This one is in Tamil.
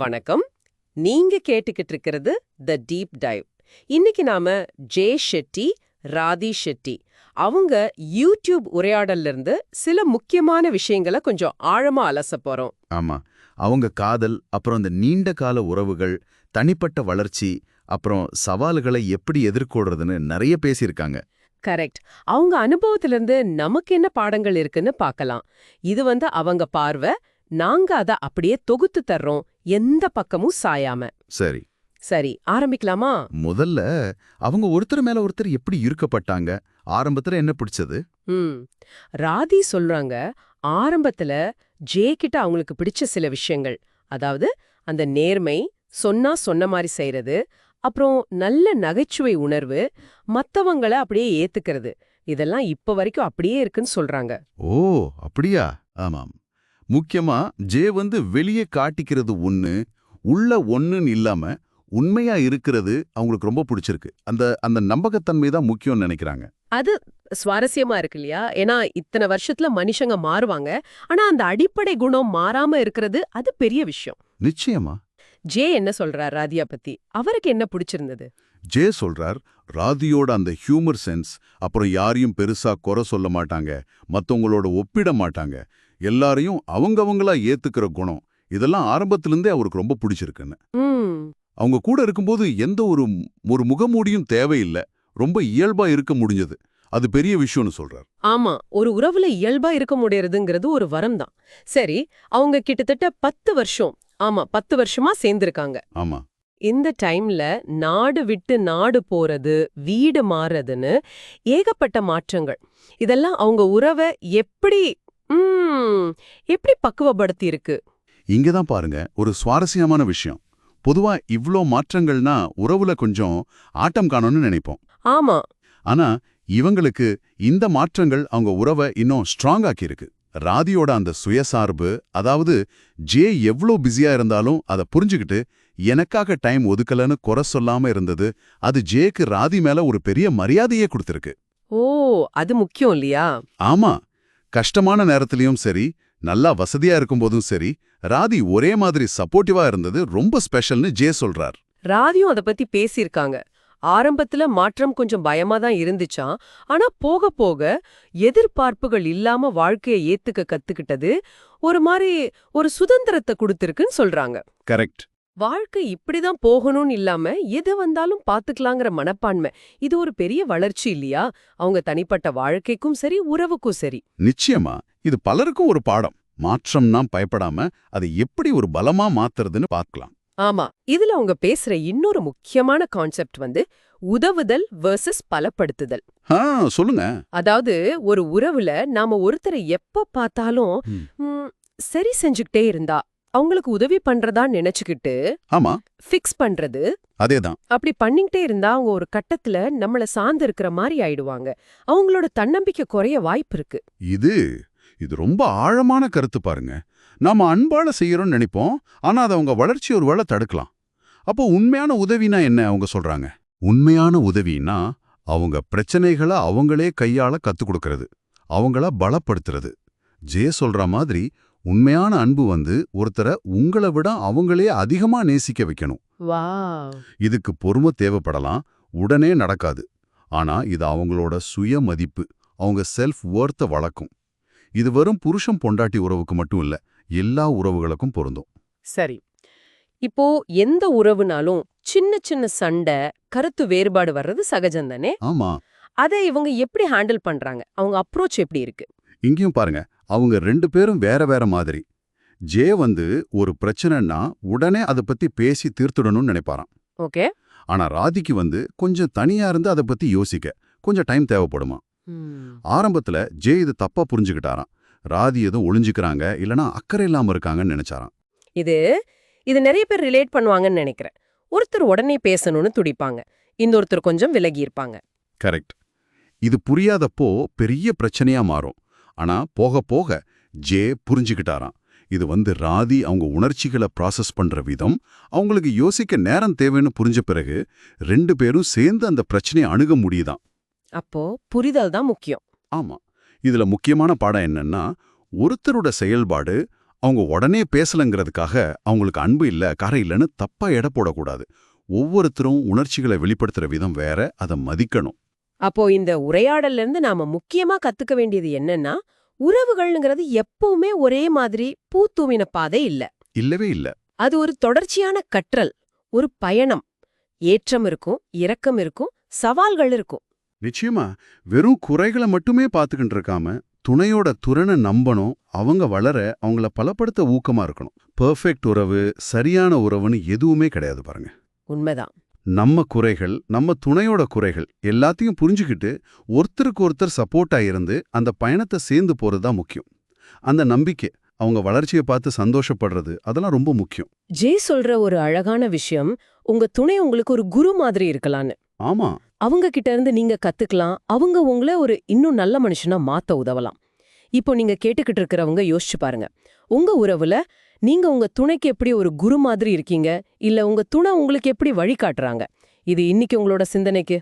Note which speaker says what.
Speaker 1: வணக்கம். நீங்க கேட்டுக்கிட்டு இருக்கிறது த டீப் டைவ் இன்னைக்கு நாம ஜே ஷெட்டி ராதி ஷெட்டி. அவங்க யூடியூப் உரையாடல்ல இருந்து சில முக்கியமான விஷயங்களை கொஞ்சம் ஆழமா அலச போறோம்.
Speaker 2: ஆமா. அவங்க காதல் அப்புறம் இந்த நீண்ட கால உறவுகள் தனிப்பட்ட வளர்ச்சி அப்புறம் சவால்களை எப்படி எதிர்கொள்றதுன்னு நிறைய பேசியிருக்காங்க.
Speaker 1: கரெக்ட். அவங்க அனுபவத்துல இருந்து நமக்கு என்ன பாடங்கள் இருக்குன்னு பார்க்கலாம். இது வந்து அவங்க பார்வை நாங்க அத அப்படியே தொகுத்து தர்றோம். எந்த பக்கமும் சாயாம.
Speaker 2: சரி.
Speaker 1: சரி ஆரம்பிக்கலாமா?
Speaker 2: முதல்ல அவங்க ஒருத்தர் மேல ஒருத்தர் எப்படி இருக்கப்பட்டாங்க? ஆரம்பத்துல என்ன பிடிச்சது?
Speaker 1: ராதி சொல்றாங்க ஆரம்பத்துல ஜே கிட்ட அவங்களுக்கு பிடிச்ச சில விஷயங்கள். அதாவது அந்த நேர்மை சொன்னா சொன்ன மாதிரி செய்யறது அப்புறம் நல்ல நகைச்சுவை உணர்வு மத்தவங்கள அப்படியே ஏத்துக்கிறது. இதெல்லாம் இப்ப வரைக்கும் அப்படியே இருக்குன்னு சொல்றாங்க.
Speaker 2: ஓ அப்படியா? ஆமாம். முக்கியமா ஜே வந்து வெளியே காட்டிக்கிறது ஒண்ணு உள்ள ஒண்ணுன்னு இல்லாம உண்மையா இருக்கிறது அவங்களுக்கு ரொம்ப பிடிச்சிருக்கு. அந்த அந்த நம்பகத்தன்மை தான் முக்கியம்னு நினைக்கிறாங்க.
Speaker 1: அது சுவாரஸ்யமா இருக்கு இல்லையா? ஏன்னா இத்தனை வருஷத்துல மனுஷங்க மாறுவாங்க. ஆனா அந்த அடிப்படை குணம் மாறாம இருக்கிறது அது பெரிய விஷயம்.
Speaker 2: நிச்சயமா.
Speaker 1: ஜே என்ன சொல்றார் ராதியா பத்தி? அவருக்கு என்ன பிடிச்சிருந்தது?
Speaker 2: ஜே சொல்றார் ராதியோட அந்த ஹியூமர் சென்ஸ் அப்புறம் யாரையும் பெருசா குறை சொல்ல மாட்டாங்க. மத்தவங்களோட ஒப்பிட மாட்டாங்க. எல்லாரையும் அவங்கவங்களா ஏத்துக்கிற குணம் இதெல்லாம் ஆரம்பத்திலிருந்தே அவருக்கு ரொம்ப பிடிச்சிருக்குன்னு. அவங்க கூட இருக்கும்போது எந்த ஒரு ஒரு முகமூடியும் தேவையில்லை. ரொம்ப இயல்பா இருக்க முடிஞ்சது. அது பெரிய விஷயம்னு சொல்றார்.
Speaker 1: ஆமா ஒரு உறவுல இயல்பா இருக்க முடியறதுங்கிறது ஒரு வரம் தான். சரி அவங்க கிட்டத்தட்ட பத்து வருஷம் ஆமா பத்து வருஷமா சேர்ந்திருக்காங்க.
Speaker 2: ஆமா.
Speaker 1: இந்த டைம்ல நாடு விட்டு நாடு போறது வீடு மாறுறதுன்னு ஏகப்பட்ட மாற்றங்கள். இதெல்லாம் அவங்க உறவை எப்படி எப்படி பக்குவப்படுத்தி இருக்கு
Speaker 2: இங்கதான் பாருங்க ஒரு சுவாரஸ்யமான விஷயம். பொதுவா இவ்ளோ மாற்றங்கள்னா உறவுல கொஞ்சம் ஆட்டம் காணணும்னு நினைப்போம்.
Speaker 1: ஆமா.
Speaker 2: ஆனா இவங்களுக்கு இந்த மாற்றங்கள் அவங்க உறவை இன்னும் ஸ்ட்ராங் ஆக்கியிருக்கு. ராதியோட அந்த சுயசார்பு அதாவது ஜே எவ்ளோ பிஸியா இருந்தாலும் அதை புரிஞ்சுக்கிட்டு எனக்காக டைம் ஒதுக்கலன்னு குறை சொல்லாம இருந்தது அது ஜேக்கு ராதி மேல ஒரு பெரிய மரியாதையே கொடுத்திருக்கு.
Speaker 1: ஓ அது முக்கியம் இல்லையா?
Speaker 2: ஆமா. கஷ்டமான நேரத்திலயும் சரி நல்லா வசதியா இருக்கும்போதும் சரி ராதி ஒரே மாதிரி சப்போர்ட்டிவா இருந்தது ரொம்ப ஸ்பெஷல்னு ஜே சொல்றார்.
Speaker 1: ராதியும் அத பத்தி பேசியிருக்காங்க. ஆரம்பத்துல மாற்றம் கொஞ்சம் பயமா தான் இருந்துச்சாம் ஆனா போக போக எதிர்பார்ப்புகள் இல்லாம வாழ்க்கையை ஏத்துக்க கத்துக்கிட்டது ஒரு மாதிரி ஒரு சுதந்திரத்தை கொடுத்திருக்குன்னு சொல்றாங்க.
Speaker 2: கரெக்ட்
Speaker 1: வாழ்க்கை இப்படிதான் போகணும்னு இல்லாம எது வந்தாலும் பாத்துக்கலாங்கிற மனப்பான்மை. இது ஒரு பெரிய வளர்ச்சி இல்லையா? அவங்க தனிப்பட்ட வாழ்க்கைக்கும் சரி உறவுக்கும் சரி.
Speaker 2: நிச்சயமா இது பலருக்கும் ஒரு பாடம். மாற்றம்னா பயப்படாம அதை எப்படி ஒரு பலமா மாத்துறதுன்னு பார்க்கலாம்.
Speaker 1: ஆமா இதுல அவங்க பேசுற இன்னொரு முக்கியமான கான்செப்ட் வந்து உதவுதல் வெர்சஸ் பலப்படுத்துதல்.
Speaker 2: சொல்லுங்க.
Speaker 1: அதாவது ஒரு உறவுல நாம ஒருத்தரை எப்ப பார்த்தாலும் சரி செஞ்சுக்கிட்டே இருந்தா அவங்களுக்கு உதவி பண்றதா நினைச்சுக்கிட்டு
Speaker 2: ஆமா.
Speaker 1: ஃபிக்ஸ் பண்றது.
Speaker 2: அதேதான்.
Speaker 1: அப்படி பண்ணிக்கிட்டே இருந்தா அவங்க ஒரு கட்டத்துல நம்மள சார்ந்து இருக்கிற மாதிரி ஆயிடுவாங்க. அவங்களோட தன்னம்பிக்கை குறைய வாய்ப்பு இருக்கு.
Speaker 2: இது இது ரொம்ப ஆழமான கருத்து பாருங்க. நாம அன்பால செய்யறோம்னு நினைப்போம். ஆனா அது அவங்க வளர்ச்சி ஒரு வேளை தடுக்கலாம். அப்போ உண்மையான உதவினா என்ன அவங்க சொல்றாங்க? உண்மையான உதவினா அவங்க பிரச்சனைகளை அவங்களே கையாள கத்துக் கொடுக்கறது. அவங்கள பலப்படுத்துறது. ஜே சொல்ற மாதிரி உண்மையான அன்பு வந்து ஒருத்தரை உங்களை விட அவங்களே அதிகமா நேசிக்க வைக்கணும்.
Speaker 1: வா
Speaker 2: இதுக்கு பொறுமை தேவைப்படலாம் உடனே நடக்காது. ஆனா இது அவங்களோட சுய மதிப்பு அவங்க செல்ஃப் ஒர்த்த வளர்க்கும். இது வெறும் புருஷன் பொண்டாட்டி உறவுக்கு மட்டும் இல்ல எல்லா உறவுகளுக்கும் பொருந்தும்.
Speaker 1: சரி. இப்போ எந்த உறவுனாலும் சின்ன சின்ன சண்டை கருத்து வேறுபாடு வர்றது சகஜம் தானே
Speaker 2: ஆமா.
Speaker 1: அதை இவங்க எப்படி ஹேண்டில் பண்றாங்க? அவங்க அப்ரோச் எப்படி இருக்கு?
Speaker 2: இங்கேயும் பாருங்க அவங்க ரெண்டு பேரும் வேற வேற மாதிரி. ஜே வந்து ஒரு பிரச்சனைன்னா உடனே அதை பத்தி பேசி தீர்த்துடணும்னு நினைப்பாராம்.
Speaker 1: ஓகே.
Speaker 2: ஆனா ராதிக்கு வந்து கொஞ்சம் தனியா இருந்து அதை பத்தி யோசிக்க கொஞ்சம் டைம் தேவைப்படுமா? ஆரம்பத்துல ஜே இது தப்பா புரிஞ்சுக்கிட்டாராம். ராதி எதுவும் ஒளிஞ்சுக்கிறாங்க இல்லனா அக்கறை இல்லாம இருக்காங்கன்னு நினைச்சாராம்.
Speaker 1: இது இது நிறைய பேர் ரிலேட் பண்ணுவாங்கன்னு நினைக்கிறேன். ஒருத்தர் உடனே பேசணும்னு துடிப்பாங்க. இன்னொருத்தர் கொஞ்சம் விலகி இருப்பாங்க.
Speaker 2: கரெக்ட். இது புரியாதப்போ பெரிய பிரச்சனையா மாறும். ஆனா போக போக ஜே புரிஞ்சுக்கிட்டாராம். இது வந்து ராதி அவங்க உணர்ச்சிகளை ப்ராசஸ் பண்ற விதம். அவங்களுக்கு யோசிக்க நேரம் தேவைன்னு புரிஞ்ச பிறகு ரெண்டு பேரும் சேர்ந்து அந்த பிரச்சனையை அணுக முடியுதாம்.
Speaker 1: அப்போ புரிதல் தான் முக்கியம்.
Speaker 2: ஆமா. இதுல முக்கியமான பாடம் என்னன்னா ஒருத்தரோட செயல்பாடு அவங்க உடனே பேசலங்கிறதுக்காக அவங்களுக்கு அன்பு இல்ல கரை இல்லைன்னு தப்பா எடை போடக்கூடாது. ஒவ்வொருத்தரும் உணர்ச்சிகளை வெளிப்படுத்துற விதம் வேற அதை மதிக்கணும்.
Speaker 1: அப்போ இந்த உரையாடல்ல இருந்து நாம முக்கியமா கத்துக்க வேண்டியது என்னன்னா உறவுகள்ங்கிறது எப்பவுமே ஒரே மாதிரி பூத்தூவின பாதை இல்ல.
Speaker 2: இல்லவே இல்ல.
Speaker 1: அது ஒரு தொடர்ச்சியான கற்றல் ஒரு பயணம். ஏற்றம் இருக்கும் இரக்கம் இருக்கும் சவால்கள் இருக்கும்.
Speaker 2: நிச்சயமா வெறும் குறைகளை மட்டுமே பார்த்துக்கிட்டு இருக்காம துணையோட துறனை நம்பணும் அவங்க வளர அவங்கள பலப்படுத்த ஊக்கமா இருக்கணும். பெர்ஃபெக்ட் உறவு சரியான உறவுன்னு எதுவுமே கிடையாது பாருங்க.
Speaker 1: உண்மைதான்.
Speaker 2: நம்ம குறைகள் நம்ம துணையோட குறைகள் எல்லாத்தையும் புரிஞ்சுக்கிட்டு ஒருத்தருக்கு ஒருத்தர் சப்போர்ட்டா இருந்து அந்த பயணத்தை சேர்ந்து போறது தான் முக்கியம். அந்த நம்பிக்கை அவங்க வளர்ச்சியை பார்த்து சந்தோஷப்படுறது அதெல்லாம் ரொம்ப முக்கியம்.
Speaker 1: ஜே சொல்ற ஒரு அழகான விஷயம் உங்க துணை உங்களுக்கு ஒரு குரு மாதிரி இருக்கலாம்னு
Speaker 2: ஆமா.
Speaker 1: அவங்க கிட்ட இருந்து நீங்க கத்துக்கலாம் அவங்க உங்களை ஒரு இன்னும் நல்ல மனுஷனா மாத்த உதவலாம். இப்போ நீங்க கேட்டுக்கிட்டு இருக்கிறவங்க யோசிச்சு பாருங்க. உங்க உறவுல நீங்க உங்க துணைக்கு எப்படி ஒரு குரு மாதிரி இருக்கீங்க? இல்ல உங்க துணை உங்களுக்கு எப்படி வழிகாட்டுறாங்க இது இன்னைக்கு உங்களோட சிந்தனைக்கு